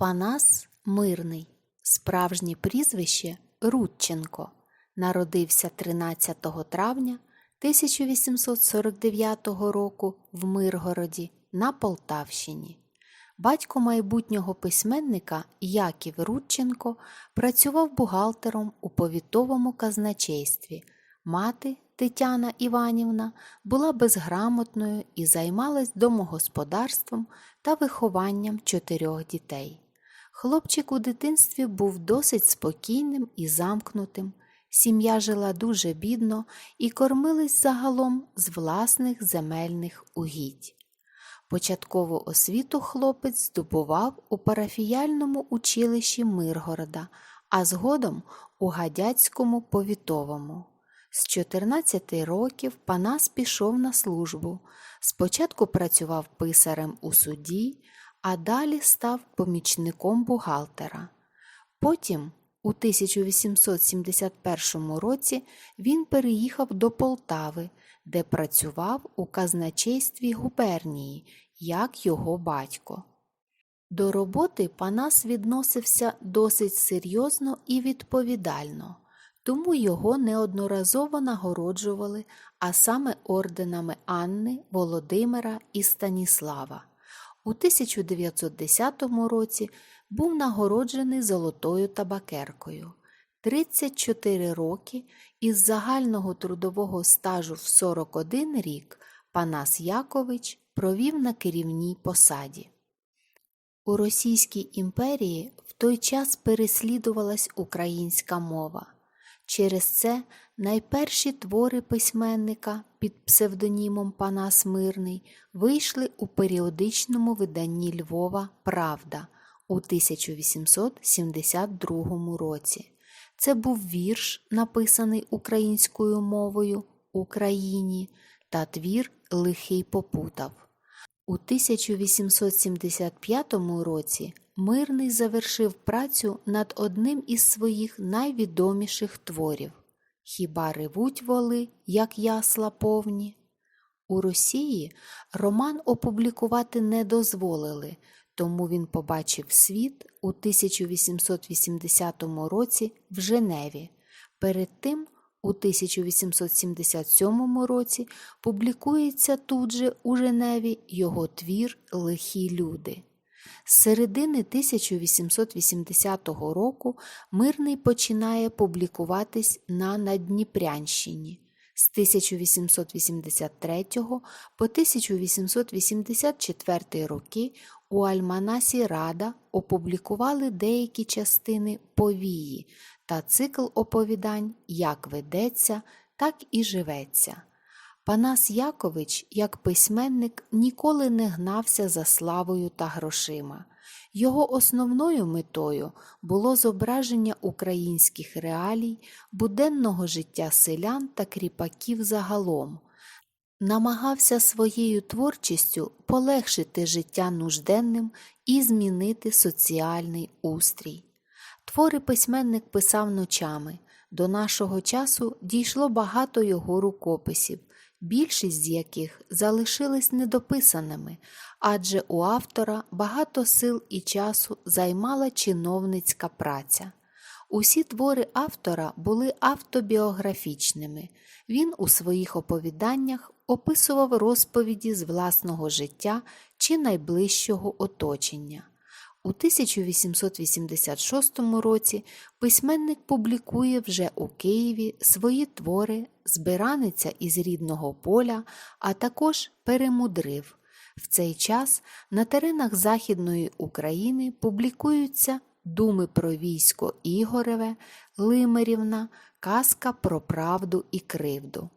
Панас Мирний, справжнє прізвище Рудченко, народився 13 травня 1849 року в Миргороді на Полтавщині. Батько майбутнього письменника Яків Рудченко працював бухгалтером у повітовому казначействі. Мати Тетяна Іванівна була безграмотною і займалась домогосподарством та вихованням чотирьох дітей. Хлопчик у дитинстві був досить спокійним і замкнутим. Сім'я жила дуже бідно і кормились загалом з власних земельних угідь. Початкову освіту хлопець здобував у парафіяльному училищі Миргорода, а згодом у Гадяцькому повітовому. З 14 років Панас пішов на службу. Спочатку працював писарем у суді, а далі став помічником бухгалтера. Потім, у 1871 році, він переїхав до Полтави, де працював у казначействі губернії, як його батько. До роботи Панас відносився досить серйозно і відповідально, тому його неодноразово нагороджували, а саме орденами Анни, Володимира і Станіслава. У 1910 році був нагороджений золотою табакеркою. 34 роки із загального трудового стажу в 41 рік Панас Якович провів на керівній посаді. У Російській імперії в той час переслідувалась українська мова. Через це найперші твори письменника під псевдонімом Панас Мирний вийшли у періодичному виданні Львова Правда у 1872 році. Це був вірш, написаний українською мовою Україні, та твір Лихий попутав. У 1875 році Мирний завершив працю над одним із своїх найвідоміших творів Хіба ревуть воли, як ясла повні? У Росії роман опублікувати не дозволили, тому він побачив світ у 1880 році в Женеві. Перед тим, у 1877 році, публікується тут же у Женеві його твір Лихі люди. З середини 1880 року Мирний починає публікуватись на Надніпрянщині. З 1883 по 1884 роки у Альманасі Рада опублікували деякі частини повії та цикл оповідань Як ведеться, так і живеться. Панас Якович, як письменник, ніколи не гнався за славою та грошима. Його основною метою було зображення українських реалій, буденного життя селян та кріпаків загалом. Намагався своєю творчістю полегшити життя нужденним і змінити соціальний устрій. Твори письменник писав ночами. До нашого часу дійшло багато його рукописів, більшість з яких залишились недописаними, адже у автора багато сил і часу займала чиновницька праця. Усі твори автора були автобіографічними. Він у своїх оповіданнях описував розповіді з власного життя чи найближчого оточення. У 1886 році письменник публікує вже у Києві свої твори Збираниця із рідного поля, а також Перемудрив. В цей час на теренах Західної України публікуються Думи про військо Ігореве, Лимерівна, Казка про правду і кривду.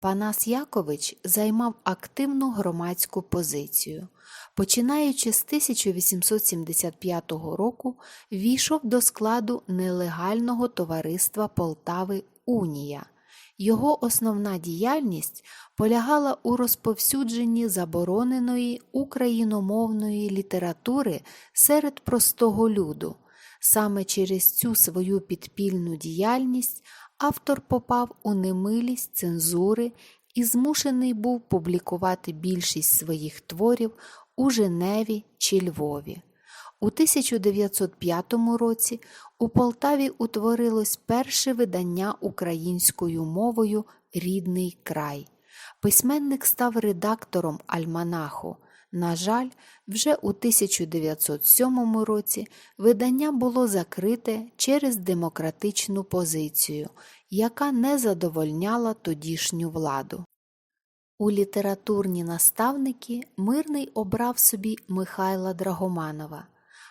Панас Якович займав активну громадську позицію. Починаючи з 1875 року, війшов до складу нелегального товариства Полтави Унія. Його основна діяльність полягала у розповсюдженні забороненої україномовної літератури серед простого люду. Саме через цю свою підпільну діяльність автор попав у немилість цензури і змушений був публікувати більшість своїх творів у Женеві чи Львові. У 1905 році у Полтаві утворилось перше видання українською мовою Рідний край. Письменник став редактором альманаху. На жаль, вже у 1907 році видання було закрите через демократичну позицію, яка не задовольняла тодішню владу. У літературні наставники Мирний обрав собі Михайла Драгоманова.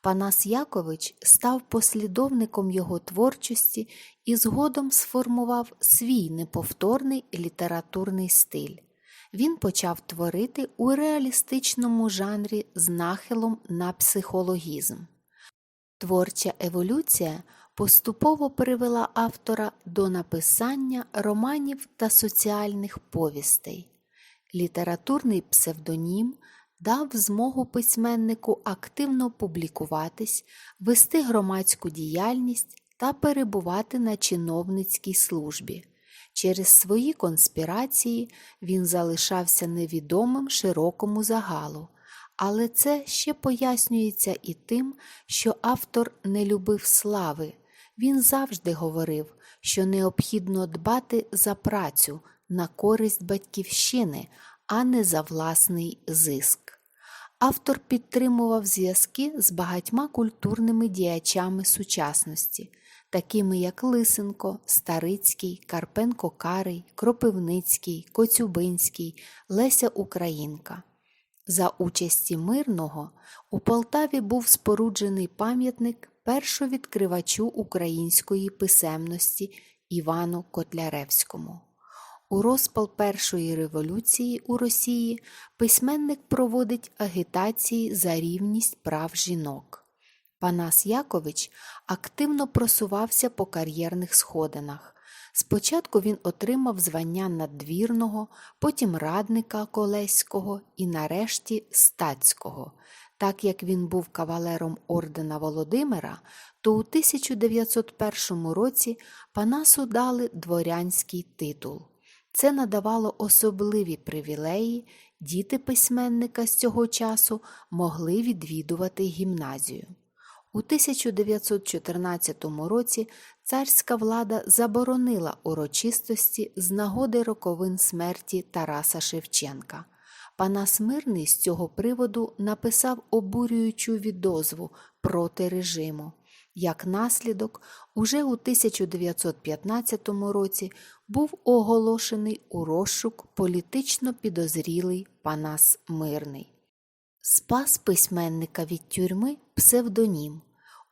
Панас Якович став послідовником його творчості і згодом сформував свій неповторний літературний стиль. Він почав творити у реалістичному жанрі з нахилом на психологізм. Творча еволюція поступово привела автора до написання романів та соціальних повістей. Літературний псевдонім дав змогу письменнику активно публікуватись, вести громадську діяльність та перебувати на чиновницькій службі. Через свої конспірації він залишався невідомим широкому загалу, але це ще пояснюється і тим, що автор не любив слави. Він завжди говорив, що необхідно дбати за працю на користь батьківщини, а не за власний зиск. Автор підтримував зв'язки з багатьма культурними діячами сучасності, такими як Лисенко, Старицький, Карпенко Карий, Кропивницький, Коцюбинський, Леся Українка. За участі мирного у Полтаві був споруджений пам'ятник першовідкривачу української писемності Івану Котляревському. У розпал Першої революції у Росії письменник проводить агітації за рівність прав жінок. Панас Якович активно просувався по кар'єрних сходинах. Спочатку він отримав звання надвірного, потім радника Колеського і нарешті стацького. Так як він був кавалером ордена Володимира, то у 1901 році Панасу дали дворянський титул. Це надавало особливі привілеї, діти письменника з цього часу могли відвідувати гімназію. У 1914 році царська влада заборонила урочистості з нагоди роковин смерті Тараса Шевченка. Панас Мирний з цього приводу написав обурюючу відозву проти режиму. Як наслідок, уже у 1915 році був оголошений у розшук політично підозрілий Панас Мирний. Спас письменника від тюрми псевдонім.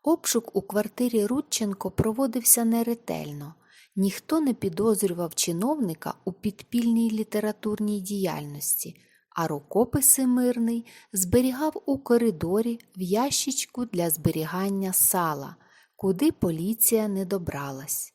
Обшук у квартирі Рудченко проводився неретельно. Ніхто не підозрював чиновника у підпільній літературній діяльності, а рукописи мирний зберігав у коридорі в ящичку для зберігання сала, куди поліція не добралась.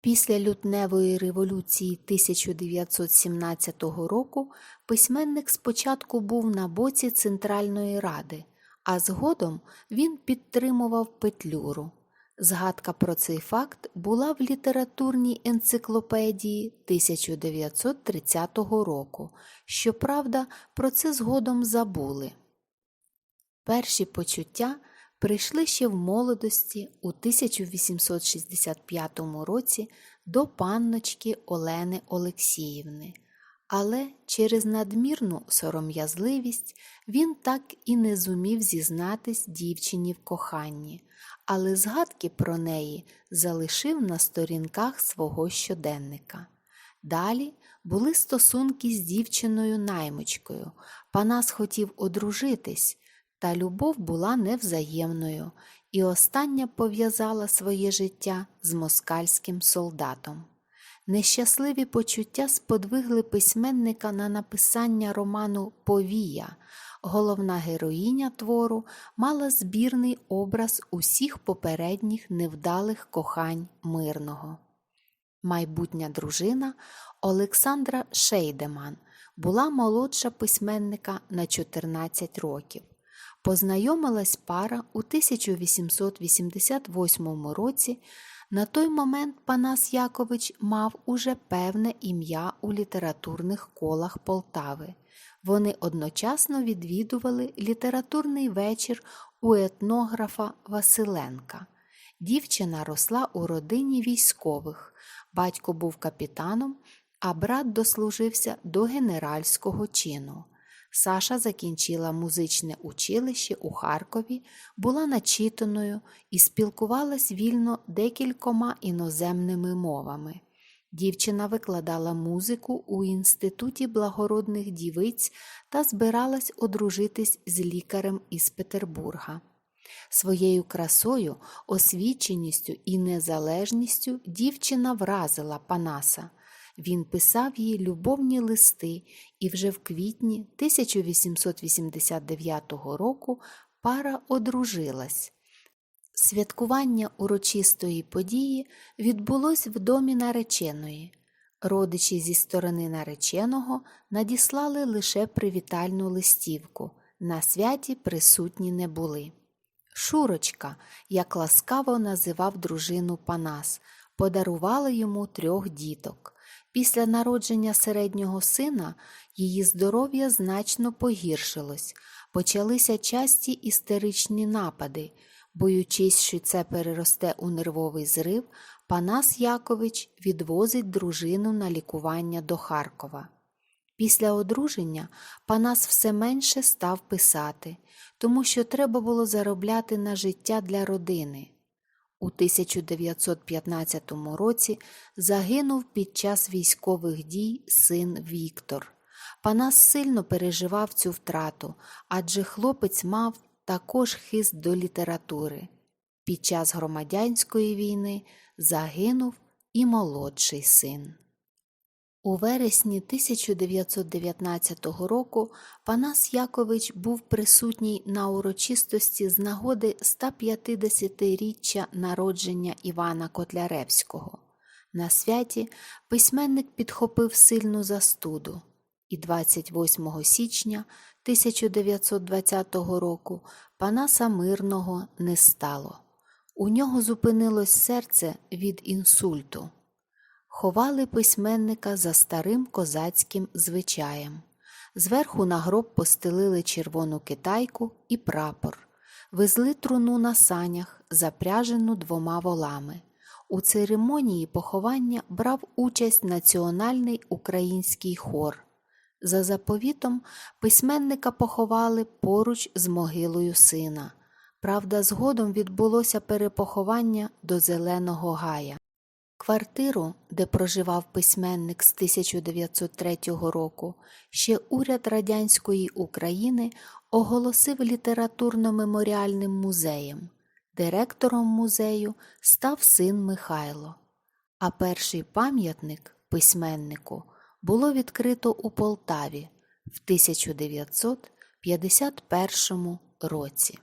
Після лютневої революції 1917 року письменник спочатку був на боці Центральної Ради, а згодом він підтримував Петлюру. Згадка про цей факт була в літературній енциклопедії 1930 року. Щоправда, про це згодом забули. Перші почуття прийшли ще в молодості у 1865 році до панночки Олени Олексіївни, але через надмірну сором'язливість він так і не зумів зізнатись дівчині в коханні, але згадки про неї залишив на сторінках свого щоденника. Далі були стосунки з дівчиною наймичкою. Панас хотів одружитись, та любов була невзаємною, і остання пов'язала своє життя з москальським солдатом. Нещасливі почуття сподвигли письменника на написання роману Повія. Головна героїня твору мала збірний образ усіх попередніх невдалих кохань мирного. Майбутня дружина Олександра Шейдеман була молодша письменника на 14 років. Познайомилась пара у 1888 році. На той момент Панас Якович мав уже певне ім'я у літературних колах Полтави. Вони одночасно відвідували літературний вечір у етнографа Василенка. Дівчина росла у родині військових. Батько був капітаном, а брат дослужився до генеральського чину. Саша закінчила музичне училище у Харкові, була начитаною і спілкувалась вільно декількома іноземними мовами. Дівчина викладала музику у Інституті благородних дівиць та збиралась одружитись з лікарем із Петербурга. Своєю красою, освіченістю і незалежністю дівчина вразила Панаса. Він писав їй любовні листи, і вже в квітні 1889 року пара одружилась. Святкування урочистої події відбулось в домі нареченої. Родичі зі сторони нареченого надіслали лише привітальну листівку. На святі присутні не були. Шурочка, як ласкаво називав дружину Панас, подарувала йому трьох діток. Після народження середнього сина її здоров'я значно погіршилось, почалися часті істеричні напади. Боючись, що це переросте у нервовий зрив, Панас Якович відвозить дружину на лікування до Харкова. Після одруження Панас все менше став писати, тому що треба було заробляти на життя для родини. У 1915 році загинув під час військових дій син Віктор. Панас сильно переживав цю втрату, адже хлопець мав також хист до літератури. Під час громадянської війни загинув і молодший син. У вересні 1919 року Панас Якович був присутній на урочистості з нагоди 150-річчя народження Івана Котляревського. На святі письменник підхопив сильну застуду, і 28 січня 1920 року Панаса Мирного не стало. У нього зупинилось серце від інсульту. Ховали письменника за старим козацьким звичаєм. Зверху на гроб постелили червону китайку і прапор, везли труну на санях, запряжену двома волами. У церемонії поховання брав участь національний український хор. За заповітом письменника поховали поруч з могилою сина. Правда, згодом відбулося перепоховання до Зеленого Гая. Квартиру, де проживав письменник з 1903 року, ще уряд радянської України оголосив літературно-меморіальним музеєм. Директором музею став син Михайло, а перший пам'ятник письменнику було відкрито у Полтаві в 1951 році.